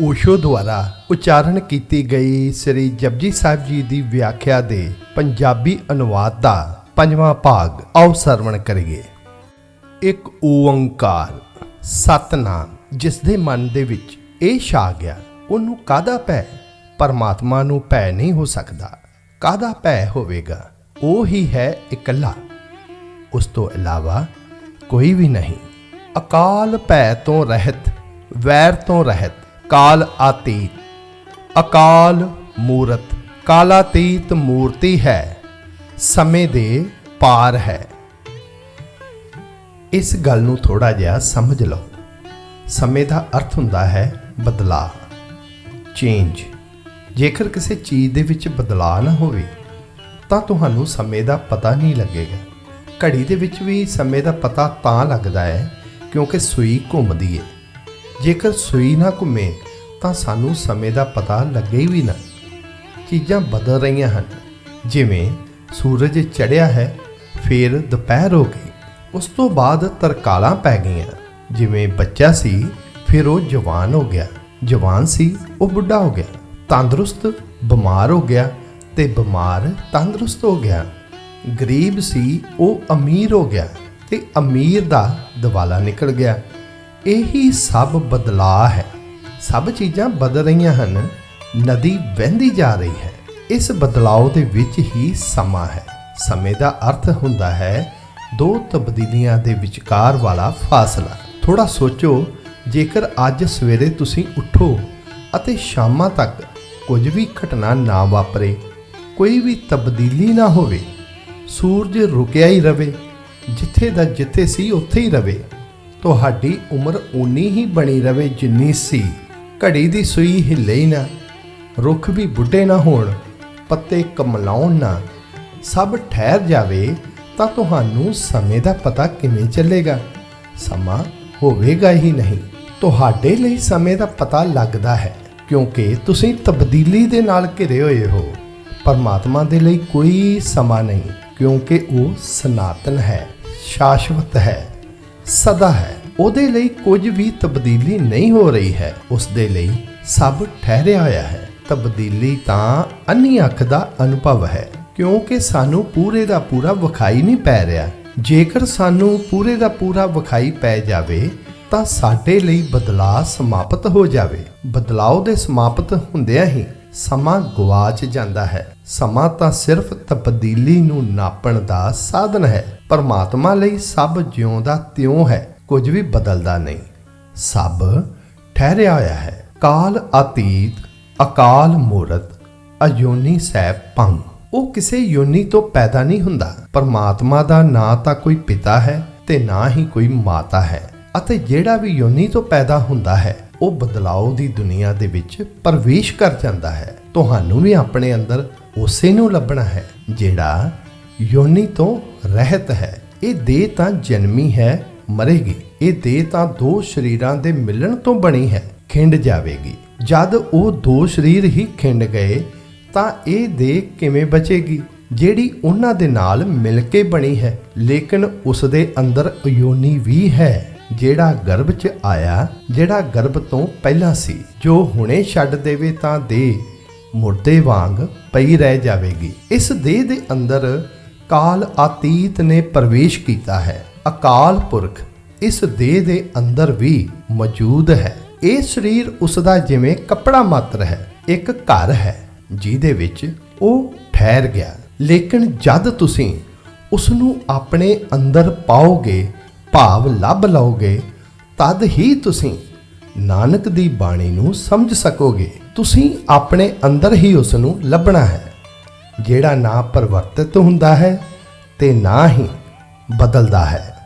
ਓਸ਼ੋ ਦੁਆਰਾ ਉਚਾਰਨ ਕੀਤੀ ਗਈ ਸ੍ਰੀ ਜਪਜੀ ਸਾਹਿਬ ਜੀ ਦੀ ਵਿਆਖਿਆ ਦੇ ਪੰਜਾਬੀ ਅਨੁਵਾਦ ਦਾ ਪੰਜਵਾਂ ਭਾਗ ਆਓ ਸਰਵਣ ਕਰੀਏ। ਇੱਕ ਓੰਕਾਰ, ਸਤਨਾਮ, ਜਿਸ ਦੇ ਮਨ ਦੇ ਵਿੱਚ ਇਹ ਛਾ ਗਿਆ, ਉਹਨੂੰ ਕਾਦਾ ਭੈ? ਪਰਮਾਤਮਾ ਨੂੰ ਭੈ ਨਹੀਂ ਹੋ ਸਕਦਾ। ਕਾਦਾ ਭੈ ਹੋਵੇਗਾ? ਉਹ ਹੀ ਹੈ ਇਕੱਲਾ। ਉਸ ਤੋਂ ਇਲਾਵਾ ਕੋਈ ਵੀ ਨਹੀਂ। ਅਕਾਲ ਭੈ ਤੋਂ ਰਹਿਤ, ਵੈਰ ਤੋਂ ਰਹਿਤ ਕਾਲ ਆਤੀਤ, ਅਕਾਲ ਮੂਰਤ, ਕਾਲਾਤੀਤ ਮੂਰਤੀ ਹੈ, ਸਮੇਂ ਦੇ ਪਾਰ ਹੈ। ਇਸ ਗੱਲ ਨੂੰ ਥੋੜਾ ਜਿਹਾ ਸਮਝ ਲਓ। ਸਮੇਂ ਦਾ ਅਰਥ ਹੁੰਦਾ ਹੈ ਬਦਲਾਅ ਚੇਂਜ ਜੇਕਰ ਕਿਸੇ ਚੀਜ਼ ਦੇ ਵਿੱਚ ਬਦਲਾਅ ਨਾ ਹੋਵੇ, ਤਾਂ ਤੁਹਾਨੂੰ ਸਮੇਂ ਦਾ ਪਤਾ ਨਹੀਂ ਲੱਗੇਗਾ। ਘੜੀ ਦੇ ਵਿੱਚ ਵੀ ਸਮੇਂ ਦਾ ਪਤਾ ਤਾਂ ਲੱਗਦਾ ਹੈ ਕਿਉਂਕਿ ਸੂਈ ਘੁੰਮਦੀ ਹੈ। ਜੇਕਰ ਸੂਈ ਨਾ ਘੁੰਮੇ, ਤਾਂ ਸਾਨੂੰ ਸਮੇਂ ਦਾ ਪਤਾ ਲੱਗੇ ਵੀ ਨਾ। ਚੀਜ਼ਾਂ ਬਦਲ ਰਹੀਆਂ ਹਨ। ਜਿਵੇਂ ਸੂਰਜ ਚੜ੍ਹਿਆ ਹੈ, ਫਿਰ ਦੁਪਹਿਰ ਹੋ ਗਈ। ਉਸ ਤੋਂ ਬਾਅਦ ਤਰਕਾਲਾਂ ਪੈ ਗਈਆਂ। ਜਿਵੇਂ ਬੱਚਾ ਸੀ, ਫਿਰ ਉਹ ਜਵਾਨ ਹੋ ਗਿਆ। ਜਵਾਨ ਸੀ, ਉਹ ਬੁੱਢਾ ਹੋ ਗਿਆ। ਤੰਦਰੁਸਤ, ਬਿਮਾਰ ਹੋ ਗਿਆ ਤੇ ਬਿਮਾਰ ਤੰਦਰੁਸਤ ਹੋ ਗਿਆ। ਗਰੀਬ ਸੀ, ਉਹ ਅਮੀਰ ਹੋ ਗਿਆ ਤੇ ਅਮੀਰ ਦਾ ਦਿਵਾਲਾ ਨਿਕਲ ਗਿਆ। ਇਹੀ ਸਭ ਬਦਲਾਅ ਹੈ। ਸਭ ਚੀਜ਼ਾਂ ਬਦਲ ਰਹੀਆਂ ਹਨ। ਨਦੀ ਵਹਿੰਦੀ ਜਾ ਰਹੀ ਹੈ। ਇਸ ਬਦਲਾਅ ਦੇ ਵਿੱਚ ਹੀ ਸਮਾਂ ਹੈ। ਸਮੇਂ ਦਾ ਅਰਥ ਹੁੰਦਾ ਹੈ ਦੋ ਤਬਦੀਲੀਆਂ ਦੇ ਵਿਚਕਾਰ ਵਾਲਾ ਫਾਸਲਾ। ਥੋੜਾ ਸੋਚੋ, ਜੇਕਰ ਅੱਜ ਸਵੇਰੇ ਤੁਸੀਂ ਉੱਠੋ ਅਤੇ ਸ਼ਾਮਾਂ ਤੱਕ ਕੁਝ ਵੀ ਘਟਨਾ ਨਾ ਵਾਪਰੇ, ਕੋਈ ਵੀ ਤਬਦੀਲੀ ਨਾ ਹੋਵੇ, ਸੂਰਜ ਰੁਕਿਆ ਹੀ ਰਵੇ, ਜਿੱਥੇ ਦਾ ਜਿੱਥੇ ਸੀ ਉੱਥੇ ਹੀ ਰਵੇ। ਤੁਹਾਡੀ ਉਮਰ ਉਨੀ ਹੀ ਬਣੀ ਰਵੇ ਜਿੰਨੀ ਸੀ। ਘੜੀ ਦੀ ਸੂਈ ਹਿੱਲੇ ਹੀ ਨਾ, ਰੁੱਖ ਵੀ ਬੁੱਢੇ ਨਾ ਹੋਣ, ਪੱਤੇ ਕਮਲਾਉਣ ਨਾ। ਸਭ ਠਹਿਰ ਜਾਵੇ ਤਾਂ ਤੁਹਾਨੂੰ ਸਮੇਂ ਦਾ ਪਤਾ ਕਿਵੇਂ ਚੱਲੇਗਾ। ਸਮਾਂ ਹੋਵੇਗਾ ਹੀ ਨਹੀਂ। ਤੁਹਾਡੇ ਲਈ ਸਮੇਂ ਦਾ ਪਤਾ ਲੱਗਦਾ ਹੈ, ਕਿਉਂਕਿ ਤੁਸੀਂ ਤਬਦੀਲੀ ਦੇ ਨਾਲ ਘਿਰੇ ਹੋਏ ਹੋ। ਪਰਮਾਤਮਾ ਦੇ ਲਈ ਕੋਈ ਸਮਾਂ ਨਹੀਂ, ਕਿਉਂਕਿ ਉਹ ਸਨਾਤਨ ਹੈ, ਸ਼ਾਸ਼ਵਤ ਹੈ। ਸਦਾ ਹੈ। ਉਹਦੇ ਲਈ ਕੁਝ ਵੀ ਤਬਦੀਲੀ ਨਹੀਂ ਹੋ ਰਹੀ ਹੈ। ਉਸ ਦੇ ਲਈ ਸਭ ਠਹਿਰਿਆ ਹੋਇਆ ਹੈ। ਤਬਦੀਲੀ ਤਾਂ ਅੰਨੀ ਅੱਖ ਦਾ ਅਨੁਭਵ ਹੈ, ਕਿਉਂਕਿ ਸਾਨੂੰ ਪੂਰੇ ਦਾ ਪੂਰਾ ਵਿਖਾਈ ਨਹੀਂ ਪੈ ਰਿਹਾ। ਜੇਕਰ ਸਾਨੂੰ ਪੂਰੇ ਦਾ ਪੂਰਾ ਵਿਖਾਈ ਪੈ ਜਾਵੇ, ਤਾਂ ਸਾਡੇ ਲਈ ਬਦਲਾਅ ਸਮਾਪਤ ਹੋ ਜਾਵੇ। ਬਦਲਾਅ ਦੇ ਸਮਾਪਤ ਹੁੰਦਿਆਂ ਹੀ ਸਮਾਂ ਗਵਾਚ ਜਾਂਦਾ ਹੈ। ਸਮਾਂ ਤਾਂ ਸਿਰਫ ਤਬਦੀਲੀ ਨੂੰ ਨਾਪਣ ਦਾ ਸਾਧਨ ਹੈ, ਪਰਮਾਤਮਾ ਲਈ ਸਭ ਜਿਉਂਦਾ ਤਿਉਂ ਹੈ, ਕੁਝ ਵੀ ਬਦਲਦਾ ਨਹੀਂ। ਸਭ ਠਹਿਰਿਆ ਹੋਇਆ ਹੈ, ਕਾਲ ਅਤੀਤ, ਅਕਾਲ ਮੂਰਤ, ਅਯੋਨੀ ਸਹਿ ਪੰਗ ਉਹ ਕਿਸੇ ਯੋਨੀ ਤੋਂ ਪੈਦਾ ਨਹੀਂ ਹੁੰਦਾ। ਪਰਮਾਤਮਾ ਦਾ ਨਾ ਤਾਂ ਕੋਈ ਪਿਤਾ ਹੈ ਤੇ ਨਾ ਹੀ ਕੋਈ ਮਾਤਾ ਹੈ ਅਤੇ ਜਿਹੜਾ ਵੀ ਯੋਨੀ ਤੋਂ ਪੈਦਾ ਹੁੰਦਾ ਹੈ, ਉਹ ਬਦਲਾਅ ਦੀ ਦੁਨੀਆ ਦੇ ਵਿੱਚ ਪ੍ਰਵੇਸ਼ ਕਰ ਜਾਂਦਾ ਹੈ। ਤੁਹਾਨੂੰ ਵੀ ਆਪਣੇ ਅੰਦਰ ਉਸੇ ਨੂੰ ਲੱਭਣਾ ਹੈ, ਜਿਹੜਾ ਯੋਨੀ ਤੋਂ ਰਹਿਤ ਹੈ। ਇਹ ਦੇਹ ਤਾਂ ਜਨਮੀ ਹੈ, ਮਰੇਗੀ। ਇਹ ਦੇਹ ਤਾਂ ਦੋ ਸਰੀਰਾਂ ਦੇ ਮਿਲਣ ਤੋਂ ਬਣੀ ਹੈ, ਖਿੰਡ ਜਾਵੇਗੀ। ਜਦ ਉਹ ਦੋ ਸਰੀਰ ਹੀ ਖਿੰਡ ਗਏ, ਤਾਂ ਇਹ ਦੇਹ ਕਿਵੇਂ ਬਚੇਗੀ? ਜਿਹੜੀ ਉਹਨਾਂ ਦੇ ਨਾਲ ਮਿਲ ਕੇ ਬਣੀ ਹੈ, ਲੇਕਿਨ ਉਸ ਦੇ ਅੰਦਰ ਅਯੋਨੀ ਵੀ ਹੈ, ਜਿਹੜਾ ਗਰਭ 'ਚ ਆਇਆ, ਜਿਹੜਾ ਗਰਭ ਤੋਂ ਪਹਿਲਾਂ ਸੀ। ਜੋ ਹੁਣੇ ਛੱਡ ਦੇਵੇ ਤਾਂ ਦੇਹ ਮੁਰਦੇ ਵਾਂਗ ਪਈ ਰਹਿ ਜਾਵੇਗੀ। ਇਸ ਦੇਹ ਦੇ ਅੰਦਰ ਕਾਲ ਆਤੀਤ ਨੇ ਪ੍ਰਵੇਸ਼ ਕੀਤਾ ਹੈ। ਅਕਾਲ ਪੁਰਖ, ਇਸ ਦੇਹ ਦੇ ਅੰਦਰ ਵੀ ਮੌਜੂਦ ਹੈ। ਇਹ ਸਰੀਰ ਉਸ ਦਾ ਜਿਵੇਂ ਕੱਪੜਾ ਮਾਤਰ ਹੈ, ਇੱਕ ਘਰ ਹੈ, ਜਿਹਦੇ ਵਿੱਚ ਉਹ ਠਹਿਰ ਗਿਆ। ਲੇਕਿਨ ਜਦ ਤੁਸੀਂ ਉਸ ਨੂੰ ਆਪਣੇ ਅੰਦਰ ਪਾਓਗੇ, ਭਾਵ ਲੱਭ ਲਓਗੇ, ਤਦ ਹੀ ਤੁਸੀਂ ਨਾਨਕ ਦੀ ਬਾਣੀ ਨੂੰ ਸਮਝ ਸਕੋਗੇ। ਤੁਸੀਂ ਆਪਣੇ ਅੰਦਰ ਹੀ ਉਸ ਨੂੰ ਲੱਭਣਾ ਹੈ। ਜਿਹੜਾ ਨਾ ਪਰਿਵਰਤਿਤ ਹੁੰਦਾ ਹੈ ਤੇ ਨਾ ਹੀ ਬਦਲਦਾ ਹੈ।